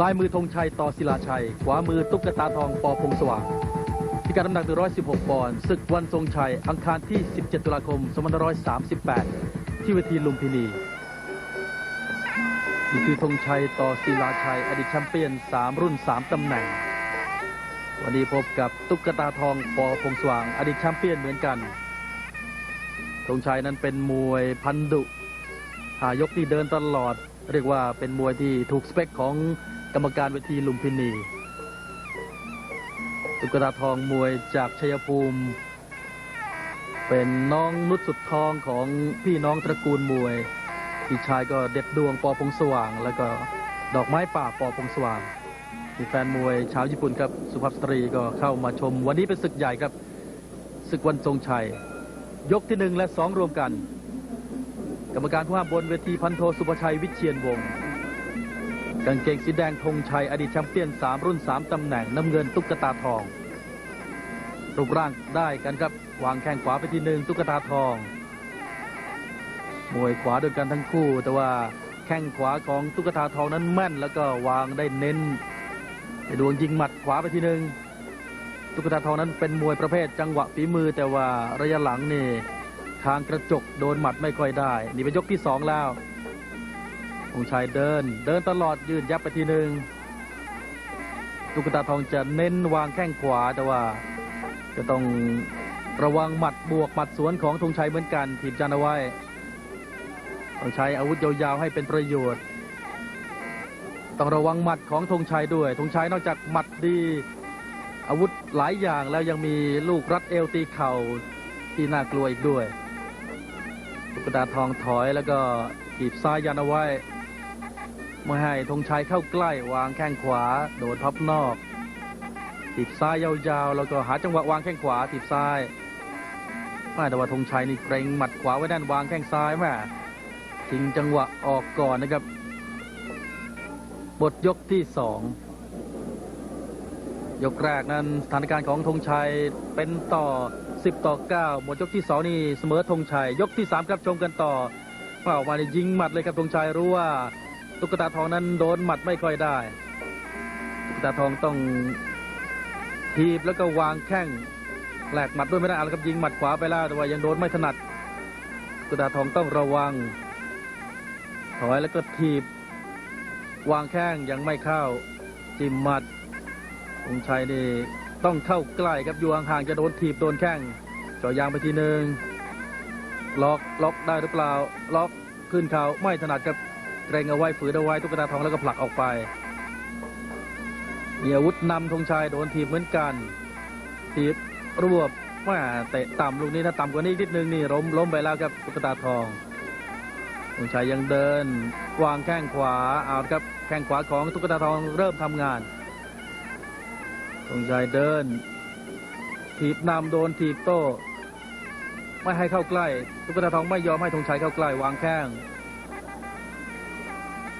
ซ้ายมือธงชัยต่อศิลาชัย ขวามือตุ๊กตาทองปอพงสว่างพิกัดน้ำหนัก116ปอนด์ศึกวันทรงชัย อังคารที่ 17 ตุลาคม 2538 ที่เวทีลุมพินีนี่คือธงชัยต่อศิลาชัย อดีตแชมเปี้ยน 3 รุ่น 3 ตำแหน่ง วันนี้พบกับตุ๊กตาทองปอพงสว่าง อดีตแชมเปี้ยนเหมือนกันธงชัยนั้นเป็นมวยพันดุหายกที่เดินตลอด เรียกว่าเป็นมวยที่ถูกสเปคของ กรรมการเวทีลุมพินีตุ๊กตาทองมวยจากชัยภูมิ เป็นน้องนุชสุดทองของพี่น้องตระกูลมวย พี่ชายก็เด็ดดวงปอพงสว่าง แล้วก็ดอกไม้ป่าปอพงสว่าง มีแฟนมวยชาวญี่ปุ่นครับ สุภาพสตรีก็เข้ามาชม วันนี้เป็นศึกใหญ่ครับศึกวันทรงชัย ยกที่หนึ่งและสองรวมกัน กรรมการผู้ห้ามบนเวทีพันโทสุภชัยวิเชียนวงศ์ กางเกงสีแดงธงชัย อดีตแชมเปี้ยน 3 รุ่น 3 ตำแหน่งน้ำเงินตุ๊กตาทอง รูปร่างได้กันครับวางแข้งขวาไปทีหนึ่งตุ๊กตาทองมวยขวาด้วยกันทั้งคู่ แต่ว่าแข้งขวาของตุ๊กตาทองนั้นแม่น แล้วก็วางได้เน้นในดวงยิงหมัดขวาไปทีหนึ่งตุ๊กตาทองนั้นเป็นมวยประเภทจังหวะฝีมือ แต่ว่าระยะหลังนี่ทางกระจกโดนหมัดไม่ค่อยได้ นี่เป็นยกที่สองแล้ว องค์ชายเดิน เดินตลอดยืนยับไปทีหนึ่งตุ๊กตาทองจะเน้นวางแข้งขวาแต่ว่า จะต้องระวังหมัดบวกหมัดสวนของธงชัยเหมือนกันทีมจันเอาไว้ต้องใช้อาวุธยาวๆให้เป็นประโยชน์ ต้องระวังหมัดของธงชัยด้วยธงชัยนอกจากหมัดดี อาวุธหลายอย่างแล้วยังมีลูกรัดเอวตีเข่าที่น่ากลัวอีกด้วยตุ๊กตาทองถอยแล้วก็ถีบซ้ายยันเอาไว้ ไม่ให้ธงชัยเข้าใกล้วางแข้งขวา โดนพับนอกถีบซ้ายยาวๆ แล้วก็หาจังหวะวางแข้งขวาถีบซ้ายแม่แต่ว่าธงชัยนี่เกรงหมัดขวาไว้ด้านวางแข้งซ้ายแม่ทิ้งจังหวะออกก่อนนะครับ บทยกที่สองยกแรกนั้นสถานการณ์ของธงชัยเป็นต่อ 10 ต่อ 9 หมดยกที่ 2 นี่เสมอธงชัย ยกที่ 3 ครับชมกันต่อว่าออกมานี่ยิงหมัดเลยครับธงชัยรู้ว่า ตุ๊กตาทองนั้นโดนหมัดไม่ค่อยได้ ตุ๊กตาทองต้องทีบแล้วก็วางแข้งแหลกหมัดด้วยไม่ได้อาละครับยิงหมัดขวาไปแล้วแต่ว่ายังโดนไม่ถนัด ตุ๊กตาทองต้องระวังถอยแล้วก็ทีบ วางแข้งยังไม่เข้าจิ้มหมัดธงชัยนี่ต้องเข้าใกล้ครับอยู่ห่างๆจะโดนถีบโดนแข้งเจ่อยางไปทีหนึ่งล็อกล็อกได้หรือเปล่า ล็อกขึ้นเขาไม่ถนัดกับ เกรงเอาไว้ฝืนเอาไว้ตุ๊กตาทองแล้วก็ผลักออกไป มีอาวุธนำธงชัยโดนถีบเหมือนกันถีบรวบแม่เตะต่ำลูกนี้ถ้าต่ำกว่านี้อีกนิดนึงนี่ล้มล้มไปแล้วครับตุ๊กตาทองธงชัยยังเดินวางแข้งขวาเอาครับแข้งขวาของตุ๊กตาทองเริ่มทำงานธงชัยเดิน ถีบนำโดนถีบโต้ไม่ให้เข้าใกล้ตุ๊กตาทองไม่ยอมให้ธงชัยเข้าใกล้วางแข้ง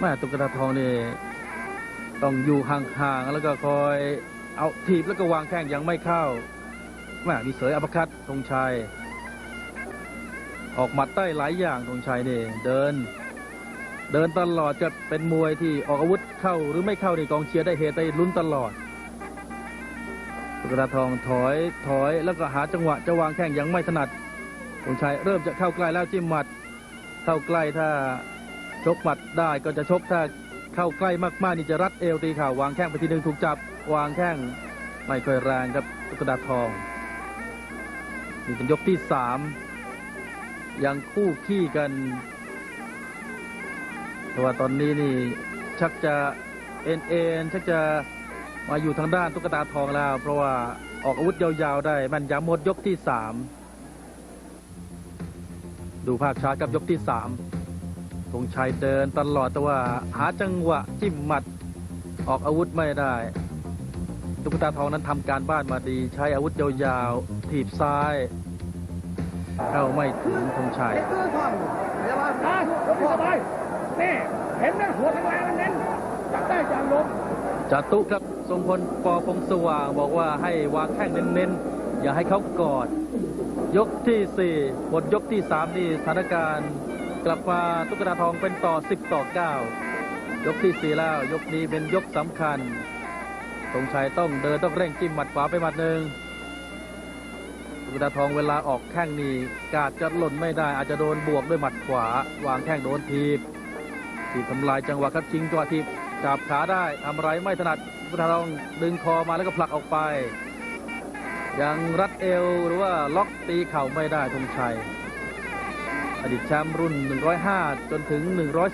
แม่ตุ๊กตาทองนี่ต้องอยู่ห่างๆแล้วก็คอยเอาถีบแล้วก็วางแข้งยังไม่เข้าแม่มีเสยอัปคัตธงชัย ออกหมัดใต้หลายอย่างธงชัยนี่เดิน เดินตลอดจะเป็นมวยที่ออกอาวุธเข้าหรือไม่เข้านี่กองเชียร์ได้เฮได้ลุ้นตลอดตุ๊กตาทองถอยถอยแล้วก็หาจังหวะจะวางแข้งยังไม่ถนัดธงชัยเริ่มจะเข้าใกล้แล้วจิ้มหมัด เข้าใกล้ถ้า ชกหมัดได้ก็จะชกถ้าเข้าใกล้มากๆนี่จะรัดเอวตีเข่าวางแข้งไปทีหนึ่งถูกจับ วางแข้งไม่ค่อยแรงครับตุ๊กตาทองนี่เป็นยกที่สามยังคู่ขี้กันแต่ว่าตอนนี้นี่ชักจะเอ็นเอ็นชักจะมาอยู่ทางด้านตุ๊กตาทองแล้ว เพราะว่าออกอาวุธยาวๆได้แมันย้ำหมดยกที่สามดูภาพช้ากับยกที่สาม ธงชัยเดินตลอดแต่ว่าหาจังหวะจิ้มหมัดออกอาวุธไม่ได้ตุ๊กตาทองนั้นทำการบ้านมาดี ใช้อาวุธยาวๆถีบซ้าย เข้าไม่ถึงธงชัยนะยกหัวไปนี่เห็นไหมหัวแรงๆมันเน้นจับได้จับลงจาตุครับทรงพลปอพงสว่างบอกว่าให้วางแข้งเน้นๆ อย่าให้เขากอด ยกที่สี่หมดยกที่สามนี่สถานการณ์ กลับมาตุ๊กตาทองเป็นต่อ 10 ต่อ 9 ยกที่สี่แล้ว ยกนี้เป็นยกสำคัญธงชัยต้องเดินต้องเร่งจิ้มหมัดขวาไปหมัดหนึ่งตุกตาทองเวลาออกแข้งนี่กาดจะหล่นไม่ได้ อาจจะโดนบวกด้วยหมัดขวา วางแข้งโดนทีบทีบทำลายจังหวะครับชิงจังหวะทีบจับขาได้ทำอะไรไม่ถนัดตุกตาทองดึงคอมาแล้วก็ผลักออกไป ยังรัดเอวหรือว่าล็อกตีเข่าไม่ได้ธงชัย ดีตแชมป์รุ่น 105 จนถึง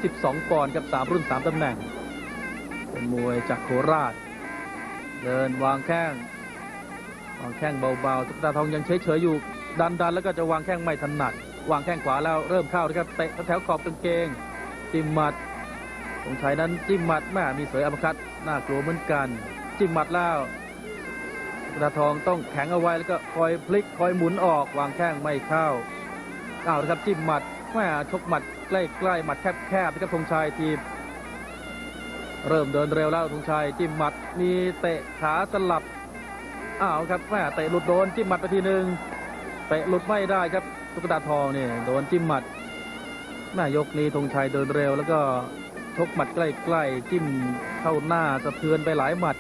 112 ปอนด์กับ 3 รุ่น 3ตำแหน่ง เป็นมวยจากโคราช เดินวางแข้ง วางแข้งเบาๆตุ๊กตาทองยังเฉยๆอยู่ ดันๆ แล้วก็จะวางแข้งไม่ถนัด วางแข้งขวาแล้วเริ่มเข้านะครับ เตะแถวขอบกางเกง จิ้มหมัดธงชัยนั้นจิ้มหมัดแม่มีเสยอัปคัตน่ากลัวเหมือนกัน จิ้มหมัดแล้วตาทองต้องแข็งเอาไว้แล้วก็คอยพลิกคอยหมุนออกวางแข้งไม่เข้า เอาละครับจิ้มหมัดแม่ชกหมัดใกล้ๆหมัดแคบๆนะครับธงชัยทีม เริ่มเดินเร็วแล้วธงชัยจิ้มหมัดมีเตะขาสลับอ้าวครับแม่เตะหลุดโดนจิ้มหมัดไปทีหนึ่งเตะหลุดไม่ได้ครับตุ๊กตาทองเนี่ยโดนจิ้มหมัดแม่ยกนี้ธงชัยเดินเร็ว แล้วก็ชกหมัดใกล้ๆจิ้มเข้าหน้าสะเทือนไปหลายหมัด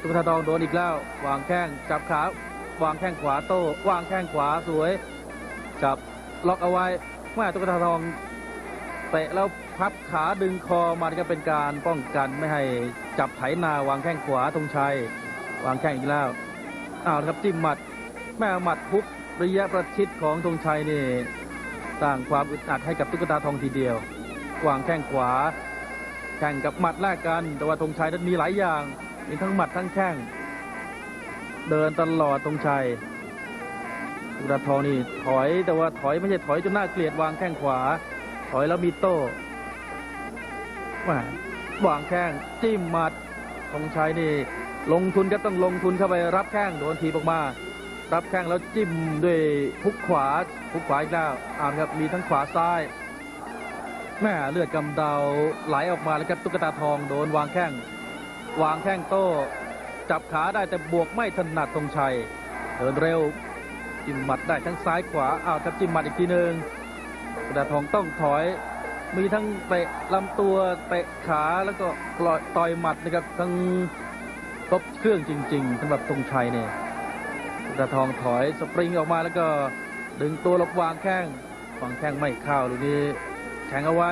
ตุ๊กตาทองโดนอีกแล้ววางแข้งจับขาวางแข้งขวาโต้วางแข้งขวาสวยจับ ล็อกเอาไว้แม่ตุ๊กตาทองเตะแล้วพับขาดึงคอมันก็เป็นการป้องกันไม่ให้จับไถนาวางแข้งขวาธงชัยวางแข้งอีกแล้วอ้าวครับจิ้มหมัด แม่หมัดพุบระยะประชิดของธงชัยนี่สร้างความอึดอัดให้กับตุ๊กตาทองทีเดียววางแข้งขวาแข่งกับหมัดแลกกัน แต่ว่าธงชัยนั้นมีหลายอย่างมีทั้งหมัดทั้งแข้งเดินตลอดธงชัย ตุกตาทองนี่ถอยแต่ว่าถอยไม่ใช่ถอยจนหน่าเกลียดวางแข้งขวา ถอยแล้วมีโต้แม่วางแข้งจิ้มหมัดธงชัยนี่ ลงทุนก็ต้องลงทุนเข้าไปรับแข้งโดนทีออกมารับแข้งแล้วจิ้มด้วยพุกขวาพุกขวาอีกแล้วอ่านครับมีทั้งขวาซ้ายแม่เลือดกำเดาไหลออกมาแล้วครับตุ๊กตาทองโดนวางแข้งวางแข้งโต้ จับขาได้แต่บวกไม่ถนัดธงชัยเดินเร็ว จิ้มหมัดได้ทั้งซ้ายขวาอ้าวครับจิ้มหมัดอีกทีหนึ่งกระดาษทองต้องถอย มีทั้งเตะลำตัวเตะขาแล้วก็ปล่อยต่อยหมัดนะครับทั้งครบเครื่องจริง ๆสำหรับธงชัยเนี่ยกระดาษทองถอยสปริงออกมาแล้วก็ดึงตัวหลบวางแข้งวางแข้งไม่เข้าลูกนี้แข็งเอาไว้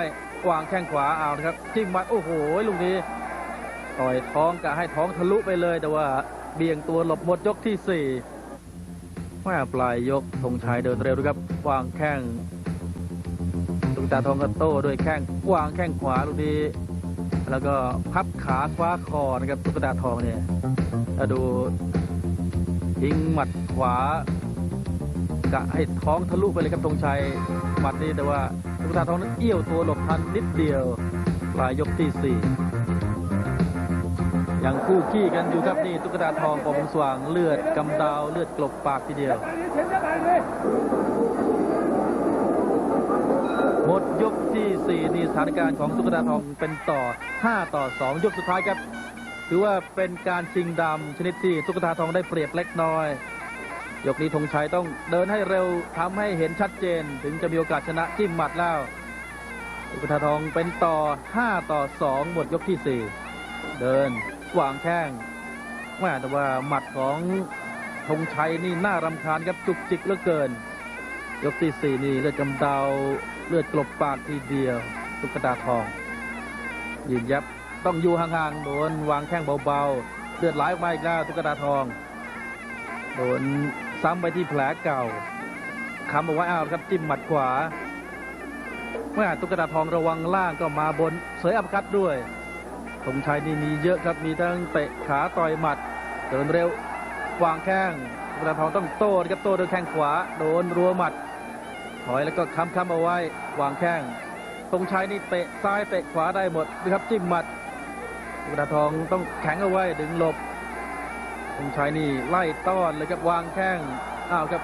วางแข้งขวาเอานะครับจิ้มหมัดโอ้โหลูกนี้ต่อยท้องกะให้ท้องทะลุไปเลย แต่ว่าเบี่ยงตัวหลบหมดยกที่สี่ แม่ปลายยกธงชัยเดินเร็วด้วยครับวางแข้งตุกตาทองกระโต้ด้วยแข้งวางแข้งขวาลูกนี้แล้วก็พับขาคว้าคอนะครับตุ๊กตาทองเนี่ยถ้าดูทิ้งหมัดขวากะให้ท้องทะลุไปเลยครับธงชัยหมัดนี้แต่ว่าตุ๊กตาทองนั้นเอี้ยวตัวหลบทันนิดเดียวปลายยกที่สี่ ยังคู่ขี้กันอยู่ครับนี่ตุ๊กตาทองปอมสว่างเลือดกำดาวเลือดกลบปากทีเดียวเห็นจะไปเลยหมดยกที่ 4 นี่สถานการณ์ของตุ๊กตาทองเป็นต่อ 5 ต่อ 2 ยกสุดท้ายครับ ถือว่าเป็นการชิงดำชนิดที่ตุ๊กตาทองได้เปรียบเล็กน้อย ยกนี้ธงชัยต้องเดินให้เร็วทำให้เห็นชัดเจน ถึงจะมีโอกาสชนะจิ้มหมัดแล้วตุ๊กตาทองเป็นต่อ 5 ต่อ 2 หมดยกที่ 4 เดิน วางแข้งแม่แต่ว่าหมัดของธงชัยนี่น่ารำคาญครับจุกจิกเหลือเกิน ยกที่สี่นี่เลือดกำเดาเลือดกลบปากทีเดียวตุ๊กตาทองยืนยับต้องอยู่ห่างๆโดนวางแข้งเบาๆเลือดไหลออกมาอีกแล้วตุ๊กตาทองโดนซ้ำไปที่แผลเก่าคำเอาไว้เอาครับจิ้มหมัดขวาเมื่อตุ๊กตาทองระวังล่างก็มาบนเสยอัปคัดด้วย ธงชัยนี่มีเยอะครับมีทั้งเตะขาต่อยหมัดเดินเร็ววางแข้งตุ๊กตาทองต้องโต้ครับโต้ด้วยแข้งขวา โดนรัวหมัด ถอยแล้วก็ค้ำค้ำเอาไว้ วางแข้งตรงชัยนี่เตะซ้ายเตะขวาได้หมดนะครับจิ้มหมัดกระดาทองต้องแข็งเอาไว้ดึงหลบตรงชัยนี่ไล่ต้อนเลยครับวางแข้งอ้าวครับ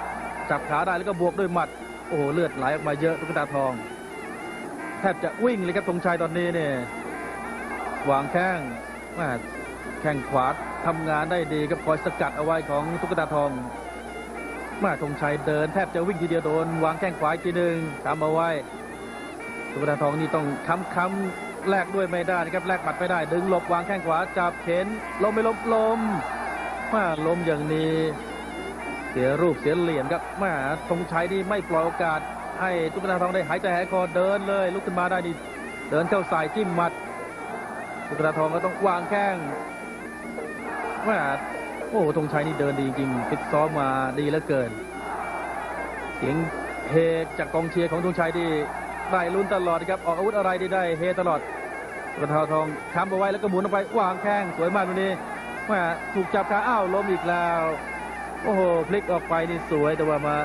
จับขาได้แล้วก็บวกด้วยหมัดโอ้โหเลือดไหลออกมาเยอะตุ๊กตาทอง แทบจะวิ่งเลยครับตรงชัยตอนนี้เนี่ย วางแข้งแม่แข้งขวาทำงานได้ดีครับคอยสกัดเอาไว้ของตุ๊กตาทองมาธงชัยเดินแทบจะวิ่งทีเดียวโดน วางแข้งขวาทีหนึ่งตามเอาไว้ตุกตาทองนี่ต้องค้ำค้แลกด้วยไม่ได้นะครับแลกหมัดไม่ได้ ดึงหลบวางแข้งขวาจับเข็นลมไม่ลมลมมาล้มอย่างนี้ เสียรูปเสียเหรียญครับแมาธงชัยนี่ไม่ปล่อยโอกาส ให้ตุ๊กตาทองได้หายใจหายคอเดินเลย ลุกขึ้นมาได้ดีเดินเข้าใส่จิ้มหมัด กตาทองก็ต้องวางแข้งแมาโอ้ธงชัยนี่เดินดีจริงฟิตซ้อมมาดีเหลือเกิน เสียงเฮจากกองเชียร์ของธงชัยที่ได้ลุ้นตลอดครับออกอาวุธอะไรได้ได้เฮตลอดตุ๊กตาทองค้ำเอาไว้แล้วก็หมุนออกไปวางแข้งสวยมากตรงนี้แมาถูกจับขาอ้าวล้มอีกแล้วโอ้โหพลิกออกไปนี่สวยแต่ว่ามา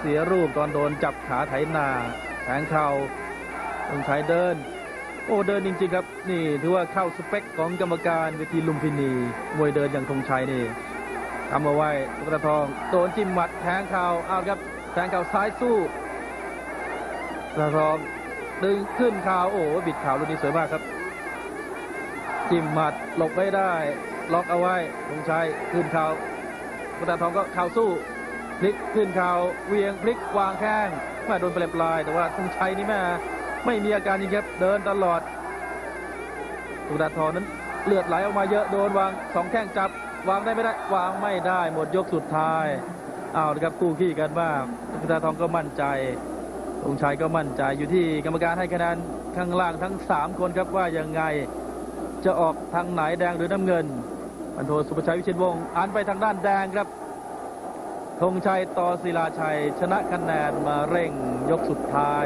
เสียรูปตอนโดนจับขาไถนาแทงเข่าต้องใช้เดิน โอ้เดินจริงๆครับ นี่ถือว่าเข้าสเปคของกรรมการเวทีลุมพินีมวยเดินอย่างธงชัยนี่ทำเอาไว้ตุกตาทองโดนจิ้มหมัดแทงเข่าเอาครับแทงเข่าซ้ายสู้ตุ๊กตาทองดึงขึ้นเข่าโอ้บิดเข่าลูกนี้สวยมากครับ จิ้มหมัดหลบไม่ได้ ล็อกเอาไว้ธงชัยขึ้นเข่ากระดาทองก็เข่าสู้พลิกขึ้นเข่าเวียงพลิกวางแข้งแม่โดนเปลปลายแต่ว่าธงชัยนี่แม่ ไม่มีอาการจริงครับเดินตลอดกระดาทองนั้นเลือดไหลออกมาเยอะโดนวางสองแข้งจับ วางได้ไม่ได้วางไม่ได้ หมดยกสุดท้ายเอาละครับคู่ขี้กันบ้างกระดาทองก็มั่นใจธงชัยก็มั่นใจอยู่ที่กรรมการให้คะแนนข้างล่างทั้งสามคนครับว่ายังไงจะออกทางไหนแดงหรือน้ำเงินพันโทสุภชัยวิเชียรวงศ์อ่านไปทางด้านแดงครับธงชัยต่อศิลาชัย ชนะคะแนนมาเร่งยกสุดท้าย